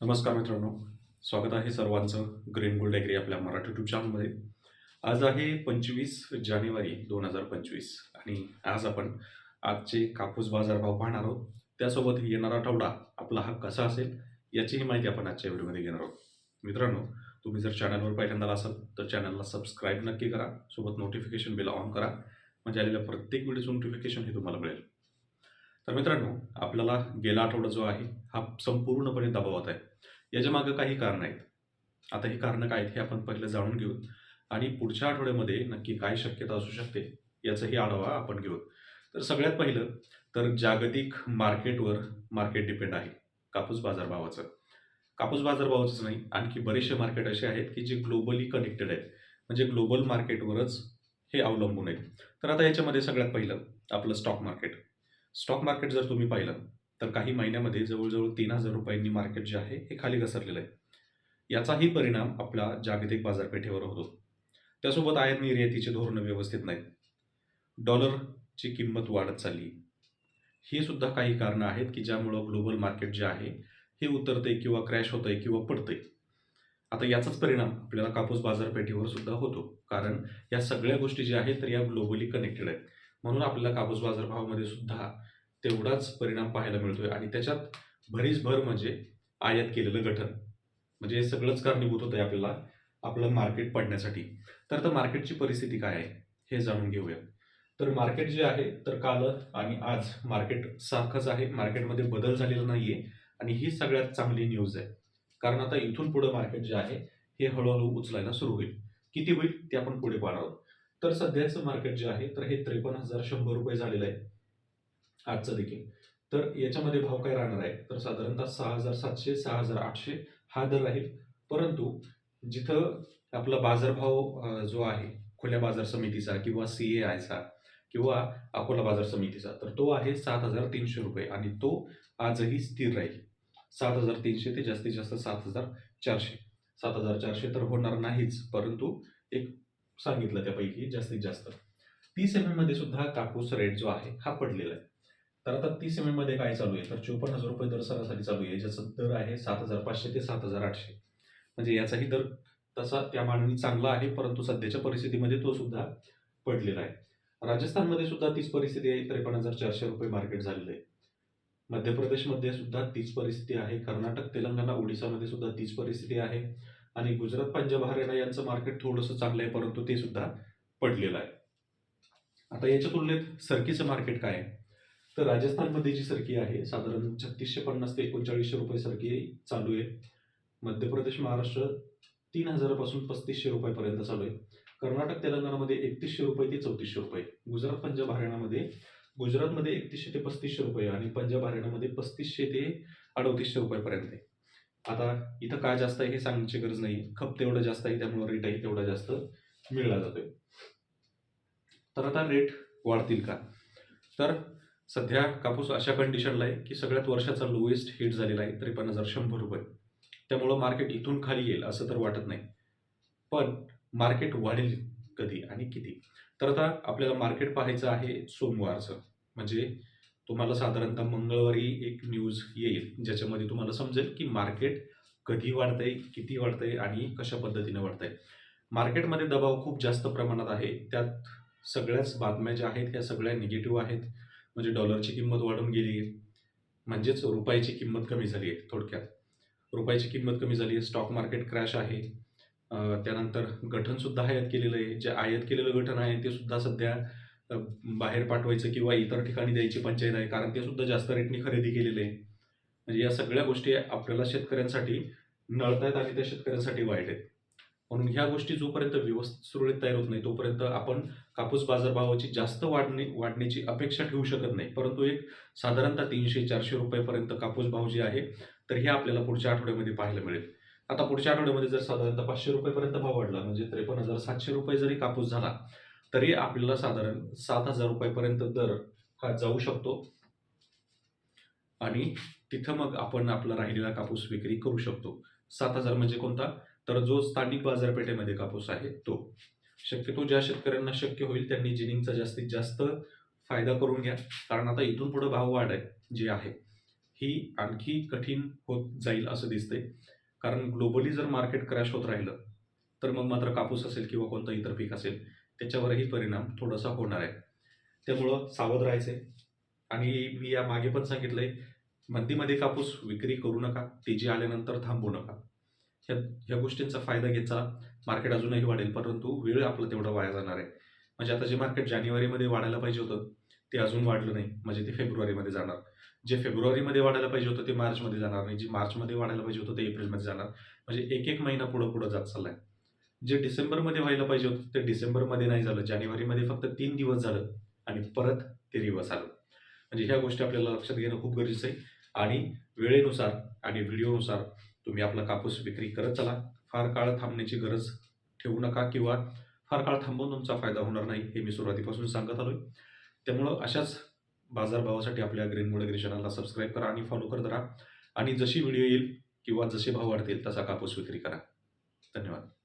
नमस्कार मित्रांनो. स्वागत आहे सर्वांचं ग्रीन गोल्ड ॲग्री आपल्या मराठी ट्यूब चॅनलमध्ये आज आहे पंचवीस जानेवारी दोन हजार पंचवीस आणि आज आपण आजचे कापूस बाजारभाव पाहणार आहोत. त्यासोबत येणारा आठवडा आपला हा कसा असेल याचीही माहिती आपण आजच्या व्हिडिओमध्ये घेणार आहोत. मित्रांनो तुम्ही जर चॅनलवर पहिल्यांदा असाल तर चॅनलला सबस्क्राईब नक्की करा. सोबत नोटिफिकेशन बिल ऑन करा. म्हणजे आलेल्या प्रत्येक व्हिडिओचं नोटिफिकेशन हे तुम्हाला मिळेल. तर मित्रांनो आपल्याला गेला आठवडा जो आहे हा संपूर्णपणे दबावात आहे. याच्या मागं काही कारणं आहेत. आता ही कारणं काय आहेत हे आपण पहिलं जाणून घेऊ. आणि पुढच्या आठवड्यामध्ये नक्की काय शक्यता असू शकते याचाही आढावा आपण घेऊ. तर सगळ्यात पहिलं तर जागतिक मार्केटवर मार्केट डिपेंड आहे कापूस बाजारभावाचं कापूस बाजारभावाचंच नाही आणखी बरेचसे मार्केट असे आहेत की जे ग्लोबली कनेक्टेड आहेत. म्हणजे ग्लोबल मार्केटवरच हे अवलंबून आहेत. तर आता याच्यामध्ये सगळ्यात पहिलं आपलं स्टॉक मार्केट स्टॉक मार्केट जर तुम्ही पाहिलं तर काही महिन्यामध्ये जवळजवळ तीन हजार रुपयांनी मार्केट जे आहे हे खाली घसरलेलं आहे. याचाही परिणाम आपल्या जागतिक बाजारपेठेवर होतो. त्यासोबत आयात निर्यातीचे धोरणं व्यवस्थित नाहीत डॉलरची किंमत वाढत चालली ही सुद्धा काही कारणं आहेत की ज्यामुळं ग्लोबल मार्केट जे आहे हे उतरते किंवा क्रॅश होतंय किंवा पडतंय. आता याचाच परिणाम आपल्याला कापूस बाजारपेठेवर सुद्धा होतो. कारण या सगळ्या गोष्टी ज्या आहेत तर या ग्लोबली कनेक्टेड आहेत. म्हणून आपल्याला कापूस बाजारभावामध्ये सुद्धा तेवढाच परिणाम पाहायला मिळतोय. आणि त्याच्यात भरीस भर म्हणजे आयात केलेलं गठन. म्हणजे हे सगळंच कारणीभूत होतं आहे आपल्याला आपलं मार्केट पडण्यासाठी. तर आता मार्केटची परिस्थिती काय आहे हे जाणून घेऊया. तर मार्केट जे आहे तर काल आणि आज मार्केट सारखंच आहे. मार्केटमध्ये बदल झालेला नाहीये. आणि ही सगळ्यात चांगली न्यूज आहे. कारण आता इथून पुढे मार्केट जे आहे हे हळूहळू उचलायला सुरू होईल. किती होईल ते आपण पुढे पाहणार आहोत. तर सध्याचं मार्केट जे आहे तर हे त्रेपन्न हजार शंभर रुपये झालेलं आहे. आजचं देखील. तर याच्यामध्ये भाव काय राहणार आहे? तर साधारणतः सहा हजार सातशे सहा हजार आठशे हा दर राहील. परंतु जिथं आपला बाजारभाव जो आहे खुल्या बाजार समितीचा किंवा सी ए आयचा किंवा अकोला बाजार समितीचा तर तो आहे सात हजार तीनशे रुपये आणि तो आजही स्थिर राहील. सात हजार तीनशे ते जास्तीत जास्त सात हजार चारशे. सात हजार चारशे तर होणार नाहीच परंतु एक सांगितलं त्यापैकी जास्तीत जास्त. तीस एममध्ये सुद्धा कापूस रेट जो आहे हा पडलेला आहे. तर आता तीस एममध्ये काय चालू आहे? तर चोपन्न हजार रुपये दर सरासरी चालू आहे ज्याचा दर आहे सात हजार पाचशे ते सात हजार आठशे. म्हणजे याचाही दर तसा त्या मानाने चांगला आहे परंतु सध्याच्या परिस्थितीमध्ये तो सुद्धा पडलेला आहे. राजस्थानमध्ये सुद्धा तीच परिस्थिती आहे त्रेपन्न हजार चारशे रुपये मार्केट झालेलं आहे. मध्य प्रदेशमध्ये सुद्धा तीच परिस्थिती आहे कर्नाटक तेलंगणा ओडिसामध्ये सुद्धा तीच परिस्थिती आहे आणि गुजरात पंजाब हरियाणा यांचं मार्केट थोडंसं चांगलं आहे परंतु ते सुद्धा पडलेलं आहे. आता याच्या तुलनेत सरकीचं मार्केट काय आहे? तर राजस्थानमध्ये जी सरकी आहे साधारण छत्तीसशे पन्नास ते एकोणचाळीसशे रुपये सरकी चालू आहे. मध्य प्रदेश महाराष्ट्र तीन हजारापासून पस्तीसशे रुपयापर्यंत चालू आहे. कर्नाटक तेलंगणामध्ये एकतीसशे रुपये ते चौतीसशे रुपये. गुजरात पंजाब हरियाणामध्ये गुजरातमध्ये एकतीसशे ते पस्तीसशे रुपये आणि पंजाब हरियाणामध्ये पस्तीसशे ते अडतीसशे रुपयापर्यंत आहे. आता इथं काय जास्त आहे हे सांगण्याची गरज नाही. खप तेवढं जास्त आहे त्यामुळे रेटही तेवढा जास्त मिळला जातोय. तर आता रेट वाढतील का? तर सध्या कापूस अशा कंडिशनला आहे की सगळ्यात वर्षाचा लोएस्ट हिट झालेला आहे त्रेपन्न हजार शंभर रुपये. त्यामुळं मार्केट इथून खाली येईल असं तर वाटत नाही. पण मार्केट वाढेल कधी आणि किती? तर आता आपल्याला मार्केट पाहायचं आहे सोमवारचं. म्हणजे तुम्हाला साधारणतः मंगळवारी एक न्यूज येईल ज्याच्यामध्ये तुम्हाला समजेल की मार्केट कधी वाढतंय किती वाढतंय आणि कशा पद्धतीने वाढतंय. मार्केटमध्ये दबाव खूप जास्त प्रमाणात आहे. त्यात सगळ्याच बातम्या ज्या आहेत ह्या सगळ्या निगेटिव्ह आहेत. म्हणजे डॉलरची किंमत वाढून गेली आहे. म्हणजेच रुपयाची किंमत कमी झाली आहे थोडक्यात. रुपयाची किंमत कमी झाली आहे स्टॉक मार्केट क्रॅश आहे. त्यानंतर गठनसुद्धा आयात केलेलं आहे. जे आयात केलेलं गठन आहे ते सुद्धा सध्या बाहेर पाठवायचं किंवा इतर ठिकाणी द्यायची पंचायत आहे कारण ते सुद्धा जास्त रेटने खरेदी केलेलं आहे. म्हणजे या सगळ्या गोष्टी आपल्याला शेतकऱ्यांसाठी नळत आहेत आणि त्या शेतकऱ्यांसाठी वाईट आहेत. म्हणून ह्या गोष्टी जोपर्यंत व्यवस्थित सुरळीत तयार होत नाही तोपर्यंत आपण कापूस बाजारभावाची जास्त वाढणे वाढण्याची अपेक्षा ठेवू शकत नाही. परंतु एक साधारणतः तीनशे चारशे रुपयेपर्यंत कापूस भाव जे आहे तर हे आपल्याला पुढच्या आठवड्यामध्ये पाहायला मिळेल. आता पुढच्या आठवड्यामध्ये जर साधारणतः पाचशे रुपयेपर्यंत भाव वाढला म्हणजे त्रेपन्न हजार सातशे रुपये जरी कापूस झाला तरी आपल्याला साधारण सात हजार रुपयेपर्यंत दर हा जाऊ शकतो. आणि तिथं मग आपण आपला राहिलेला कापूस विक्री करू शकतो. सात हजार म्हणजे कोणता? तर जो स्थानिक बाजारपेठेमध्ये कापूस आहे तो. शक्यतो ज्या शेतकऱ्यांना शक्य होईल त्यांनी जिनिंगचा जास्तीत जास्त फायदा करून घ्या. कारण आता इथून पुढे भाव वाढ आहे जी आहे ही आणखी कठीण होत जाईल असं दिसतंय. कारण ग्लोबली जर मार्केट क्रॅश होत राहिलं तर मग मात्र कापूस असेल किंवा कोणतं इतर पीक असेल त्याच्यावरही परिणाम थोडासा होणार आहे. त्यामुळं सावध राहायचंय आणि मी या मागे पण सांगितलंय मंदीमध्ये कापूस विक्री करू नका तेजी आल्यानंतर थांबू नका. ह्या ह्या गोष्टींचा फायदा घेत मार्केट अजूनही वाढेल परंतु वेळ आपलं तेवढा वाया जाणार आहे. म्हणजे आता जे मार्केट जानेवारीमध्ये वाढायला पाहिजे होतं ते अजून वाढलं नाही म्हणजे ते फेब्रुवारीमध्ये जाणार. जे फेब्रुवारीमध्ये वाढायला पाहिजे होतं ते मार्चमध्ये जाणार नाही. जे मार्चमध्ये वाढायला पाहिजे होतं ते एप्रिलमध्ये जाणार. म्हणजे एक एक महिना पुढं पुढं जात चाललाय. जे डिसेंबरमध्ये व्हायला पाहिजे होतं ते डिसेंबरमध्ये नाही झालं. जानेवारीमध्ये फक्त तीन दिवस झालं आणि परत ते रिवर्स आलं. म्हणजे ह्या गोष्टी आपल्याला लक्षात घेणं खूप गरजेचं आहे. आणि वेळेनुसार आणि व्हिडिओनुसार तुम्ही आपला कापूस विक्री करत चला. फार काळ थांबण्याची गरज ठेवू नका किंवा फार काळ थांबून तुमचा फायदा होणार नाही हे मी सुरुवातीपासून सांगत आलोय. त्यामुळं अशाच बाजारभावासाठी आपल्या ग्रीन मुळे चॅनलला सबस्क्राईब करा आणि फॉलो करत राहा. आणि जशी व्हिडिओ येईल किंवा जसे भाव वाढतील तसा कापूस विक्री करा. धन्यवाद.